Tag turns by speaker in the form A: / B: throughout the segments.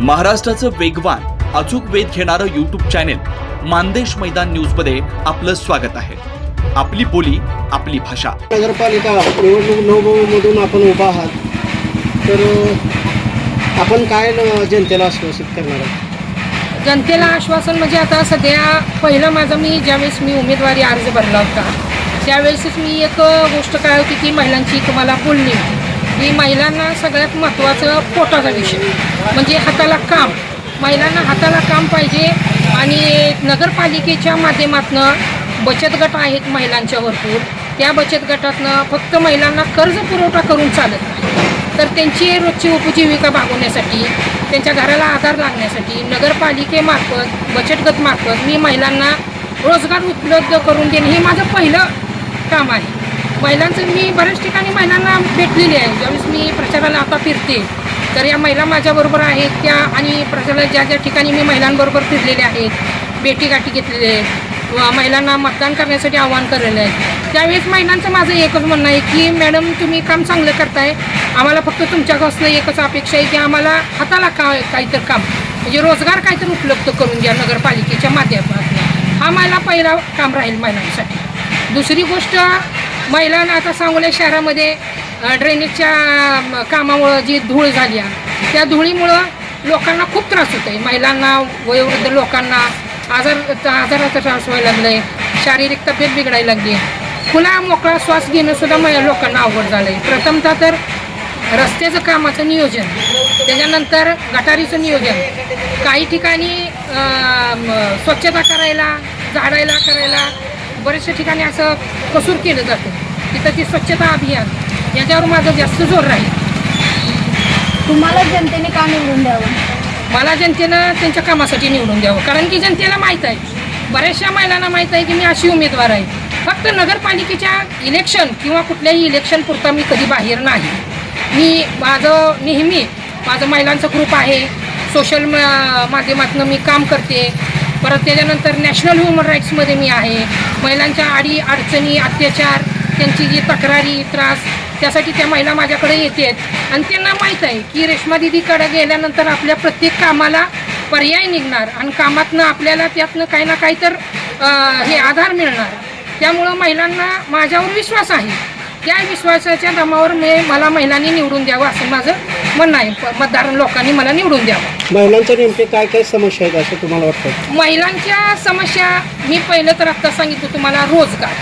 A: महाराष्ट्राचं वेगवान अचूक वेध घेणारं युट्यूब चॅनेल मानदेश मैदान न्यूजमध्ये आपलं स्वागत आहे. आपली बोली आपली भाषा.
B: नगरपालिका निवडणूक नवमधून आपण उभा आहात. तर आपण काय जनतेला आश्वासित करणार आहात?
C: जनतेला आश्वासन म्हणजे आता सध्या पहिलं माझं मी ज्यावेळेस मी उमेदवारी अर्ज भरला होता त्यावेळेसच मी एक गोष्ट काय होती की महिलांची तुम्हाला बोलणी ही महिलांना सगळ्यात महत्त्वाचं पोटाचा विषय. म्हणजे हाताला काम. महिलांना हाताला काम पाहिजे आणि नगरपालिकेच्या माध्यमातनं बचत गट आहेत महिलांच्या भरपूर. त्या बचत गटातनं फक्त महिलांना कर्ज पुरवठा करून चालत नाही. तर त्यांची रोजची उपजीविका भागवण्यासाठी त्यांच्या घराला आधार लागण्यासाठी नगरपालिकेमार्फत बचत गटमार्फत मी महिलांना रोजगार उपलब्ध करून देणे हे माझं पहिलं काम आहे. महिलांचं मी बऱ्याच ठिकाणी महिलांना भेटलेली आहे. ज्यावेळेस मी प्रचाराला आता फिरते तर या महिला माझ्याबरोबर आहेत त्या आणि प्रचाराला ज्या ज्या ठिकाणी मी महिलांबरोबर फिरलेल्या आहेत भेटीगाठी घेतलेले आहेत व महिलांना मतदान करण्यासाठी आवाहन केलेलं आहे. त्यावेळेस महिलांचं माझं एकच म्हणणं आहे की मॅडम तुम्ही काम चांगलं करताय. आम्हाला फक्त तुमच्यापासून एकच अपेक्षा आहे की आम्हाला हाताला का काहीतरी काम म्हणजे रोजगार काहीतरी उपलब्ध करून द्या नगरपालिकेच्या माध्यमातून. हा मला पहिला काम राहील महिलांसाठी. दुसरी गोष्ट महिलांना आता सांगोल्या शहरामध्ये ड्रेनेजच्या कामामुळं जी धूळ झाली आहे त्या धुळीमुळं लोकांना खूप त्रास होतो आहे महिलांना वयोवृद्ध लोकांना आजार आजाराचा त्रास व्हायला लागला आहे शारीरिक तब्येत बिघडायला लागली आहे खुला मोकळा श्वास घेणंसुद्धा महिला लोकांना अवघड झालं आहे प्रथमतः तर रस्त्याचं कामाचं नियोजन त्याच्यानंतर गटारीचं नियोजन. काही ठिकाणी स्वच्छता करायला झाडायला करायला बरेचशा ठिकाणी असं कसूर केलं जातं. तिथं ती स्वच्छता अभियान याच्यावर माझं जास्त जोर राहील.
D: तुम्हाला जनतेने का निवडून द्यावं?
C: मला जनतेनं त्यांच्या कामासाठी निवडून द्यावं. कारण की जनतेला माहीत आहे बऱ्याचशा महिलांना माहीत आहे की मी अशी उमेदवार आहे. फक्त नगरपालिकेच्या इलेक्शन किंवा कुठल्याही इलेक्शन पुरता मी कधी बाहेर नाही. मी माझं नेहमी माझं महिलांचं ग्रुप आहे. सोशल माध्यमातून मी काम करते. परत त्याच्यानंतर नॅशनल ह्युमन राईट्समध्ये मी आहे. महिलांच्या आडी अडचणी अत्याचार त्यांची जी तक्रारी त्रास त्यासाठी त्या महिला माझ्याकडे येतात आणि त्यांना माहीत आहे की रेश्मा दिदीकडे गेल्यानंतर आपल्या प्रत्येक कामाला पर्याय निघणार आणि कामातनं आपल्याला त्यातनं काही ना काही तर हे आधार मिळणार. त्यामुळं महिलांना माझ्यावर विश्वास आहे. त्या विश्वासाच्या दमावर मी मला महिलांनी निवडून द्यावं असं माझं म्हणणं आहे प- मतदार लोकांनी मला निवडून द्यावं.
B: महिलांच्या नेमके काय काय समस्या आहेत असं तुम्हाला वाटतं?
C: महिलांच्या समस्या मी पहिलं तर आत्ता सांगितलं तुम्हाला रोजगार.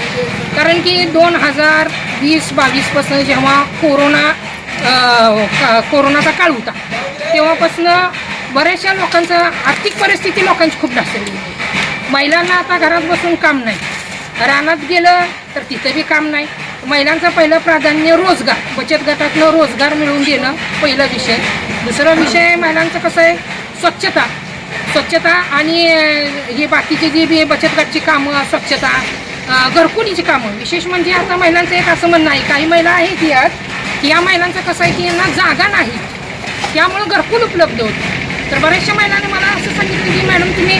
C: कारण की दोन हजार वीस बावीसपासून जेव्हा कोरोना अं, का- कोरोनाचा काळ होता तेव्हापासून बऱ्याचशा लोकांचं आर्थिक परिस्थिती लोकांची खूप ढासळली होती. महिलांना आता घरात बसून काम नाही. रानात गेलं तर तिथं बी काम नाही. महिलांचं पहिलं प्राधान्य रोजगार बचत गटातनं रोजगार मिळवून देणं पहिला विषय. दुसरा विषय महिलांचं कसं आहे स्वच्छता. स्वच्छता आणि हे बाकीची जी बी बचत गटची कामं स्वच्छता घरकुलीची कामं विशेष म्हणजे आता महिलांचं एक असं म्हणणं आहे काही महिला आहेत यात की या महिलांचं कसं आहे की यांना जागा नाही. त्यामुळं घरकुल उपलब्ध होतं. तर बऱ्याचशा महिलांनी मला असं सांगितलं की मॅडम तुम्ही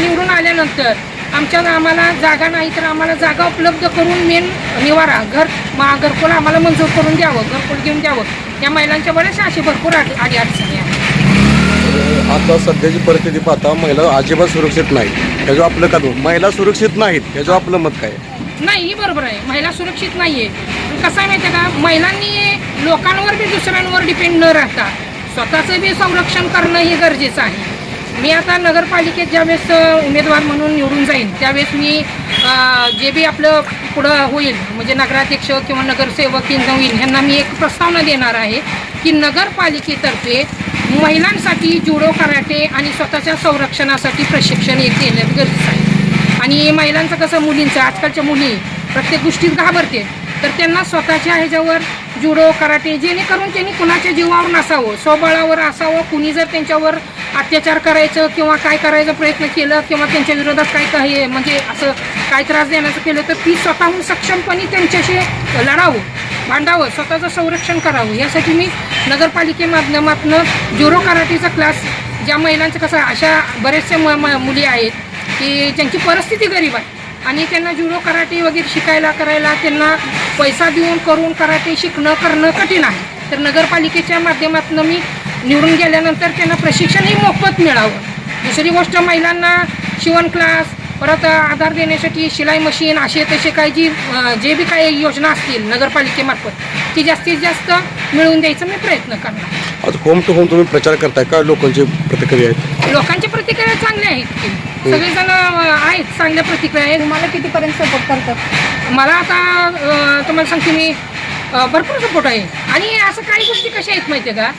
C: निवडून आल्यानंतर आमच्या गावाला जागा नाही तर आम्हाला जागा उपलब्ध करून मेन निवारा घर मा घरकुल आम्हाला मंजूर करून द्यावं घरकुल घेऊन द्यावं. या महिलांच्या बऱ्याचशा अशी भरपूर आडी आडी अडचणी आहेत.
E: आता सध्याची परिस्थिती पाहता महिला अजिबात सुरक्षित नाही ह्याचं आपलं का महिला सुरक्षित नाहीत ह्याचं आपलं मत काय?
C: नाही ही बरोबर आहे. महिला सुरक्षित नाही आहे कसं आहे माहिती आहे का? महिलांनी लोकांवर बी दुसऱ्यांवर डिपेंड न राहता स्वतःचं बी संरक्षण करणं हे गरजेचं आहे. मी आता नगरपालिकेत ज्यावेळेस उमेदवार म्हणून निवडून जाईन त्यावेळेस मी जे बी आपलं पुढं होईल म्हणजे नगराध्यक्ष किंवा नगरसेवक यांना होईल ह्यांना मी एक प्रस्तावना देणार आहे की नगरपालिकेतर्फे महिलांसाठी जुडो कराटे आणि स्वतःच्या संरक्षणासाठी प्रशिक्षण येते देणं गरजेचं आहे. आणि महिलांचं कसं मुलींचं आजकालच्या मुली प्रत्येक गोष्टीत घाबरते तर त्यांना स्वतःच्या ह्याच्यावर जुडो कराटे जेणेकरून त्यांनी कुणाच्या जीवावर नसावं स्वबळावर असावं कुणी जर त्यांच्यावर अत्याचार करायचं किंवा काय करायचा प्रयत्न केलं किंवा त्यांच्या विरोधात काय काही म्हणजे असं काय त्रास देण्याचं केलं तर ती स्वतःहून सक्षमपणे त्यांच्याशी लढावं भांडावं स्वतःचं संरक्षण करावं. यासाठी मी नगरपालिके माध्यमातून जुडो कराटेचा क्लास ज्या महिलांचं कसं अशा बरेचसे म म- मुली आहेत की ज्यांची परिस्थिती गरीब आहे. आणि त्यांना जुडो कराटे वगैरे शिकायला करायला त्यांना पैसा देऊन करून कराटे शिकणं करणं कठीण आहे. तर नगरपालिकेच्या माध्यमातून मी निवडून गेल्यानंतर त्यांना प्रशिक्षणही मोफत मिळावं. दुसरी गोष्ट महिलांना शिवण क्लास परत आधार देण्यासाठी शिलाई मशीन असे तसे काही जी जे बी काही योजना असतील नगरपालिकेमार्फत ती जास्तीत जास्त मिळवून द्यायचा मी प्रयत्न करणार.
E: आज होम टू होम तुम्ही प्रचार करताय काय लोकांची प्रतिक्रिया आहे
C: लोकांची प्रतिक्रिया चांगल्या आहेत की सगळेजण आहेत चांगल्या प्रतिक्रिया आहेत.
D: तुम्हाला कितीपर्यंत सपोर्ट करतात?
C: मला आता तुम्हाला सांगते मी भरपूर सपोर्ट आहे. आणि असं काही गोष्टी कशा आहेत माहिती आहे का?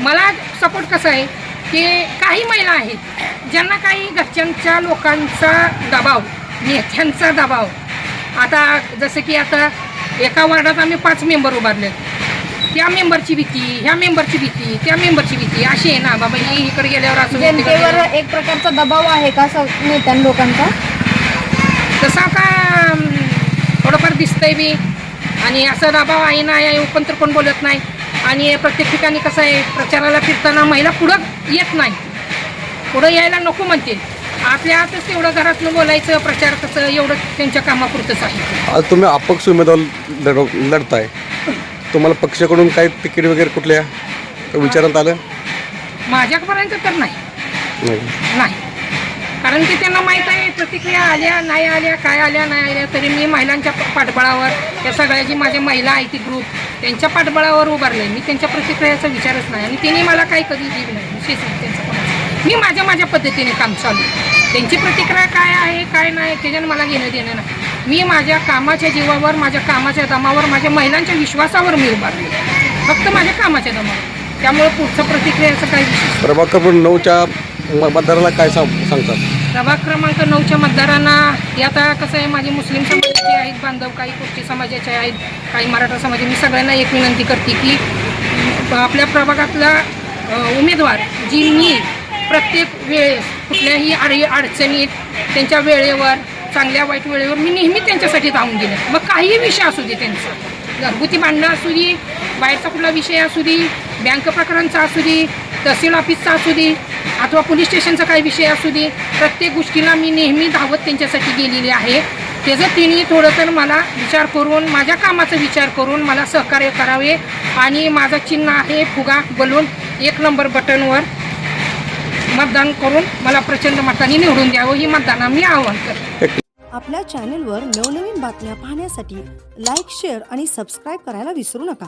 C: मला सपोर्ट कसा आहे? की काही महिला आहेत ज्यांना काही घरच्यांच्या लोकांचा दबाव नेत्यांचा दबाव. आता जसं की आता एका वार्डात आम्ही पाच मेंबर उभारले त्या मेंबरची भीती ह्या मेंबरची भीती त्या मेंबरची भीती अशी आहे ना बाबा ही इकडे गेल्यावर असं
D: जनतेवर एक प्रकारचा दबाव आहे का स- नेत्यां लोकांचा?
C: तसं आता थोडंफार दिसतंय बी. आणि असं दबाव आहे ना आहे ओपन तर कोण बोलत नाही. आणि प्रत्येक ठिकाणी कसं आहे प्रचाराला फिरताना महिला पुढं येत नाही. पुढं यायला नको म्हणते. आपल्या आतच तेवढं घरातलं बोलायचं प्रचार कसं एवढं त्यांच्या कामापुरतंच आहे.
E: आज तुम्ही अपक्ष उमेदवार लढव लढताय. तुम्हाला पक्षाकडून काही तिकीट वगैरे कुठल्या? विचारात आलं?
C: माझ्यापर्यंत तर नाही.
E: नाही.
C: कारण की त्यांना माहीत आहे प्रतिक्रिया आल्या नाही आल्या काय आल्या नाही आल्या तरी मी महिलांच्या पाठबळावर या सगळ्या जी माझ्या महिला आहे ती ग्रुप त्यांच्या पाठबळावर उभारले मी त्यांच्या प्रतिक्रियाचा विचारच नाही आणि त्यांनी मला काही कधी दिली नाही. विशेष त्यांचं मी माझ्या माझ्या पद्धतीने काम चालू आहे. त्यांची प्रतिक्रिया काय आहे काय नाही त्याच्यानं मला घेणं देणं नाही. मी माझ्या कामाच्या जीवावर माझ्या कामाच्या दमावर माझ्या महिलांच्या विश्वासावर मी उभारले फक्त माझ्या कामाच्या दमावर. त्यामुळे पुढचं प्रतिक्रियाचं काही
E: प्रभाग क्रमांक नऊच्या मतदाराला काय सांग सांगतात?
C: प्रभाग क्रमांक नऊच्या मतदारांना हे आता कसं आहे माझे मुस्लिम समाजाचे आहेत बांधव काही कुर्ची समाजाचे आहेत काही मराठा समाज मी सगळ्यांना एक विनंती करते की अं, आपल्या प्रभागातला अं, उमेदवार जी मी प्रत्येक वेळेस कुठल्याही अडी अडचणीत त्यांच्या वेळेवर चांगल्या वाईट वेळेवर मी नेहमी त्यांच्यासाठी धावून गेले. मग काही विषय असू दे त्यांचा. घरगुती भांडणं असू दे बाहेरचा कुठला विषय असू दे बँक प्रकरणचा असू दे तहसील ऑफिसचा असू दे अथवा पोलीस स्टेशनचा काही विषय असू दे प्रत्येक गोष्टीला मी नेहमी धावत त्यांच्यासाठी गेलेली आहे. त्याचं तिने थोडं तर मला विचार करून माझ्या कामाचा विचार करून मला सहकार्य करावे आणि माझं चिन्ह आहे फुगा बलून एक नंबर बटनवर मतदान करून मला प्रचंड मताने निवडून द्यावं ही मतदाना मी आवाहन करते.
F: आपल्या चॅनेलवर नवनवीन बातम्या पाहण्यासाठी लाईक शेअर आणि सबस्क्राईब करायला विसरू नका.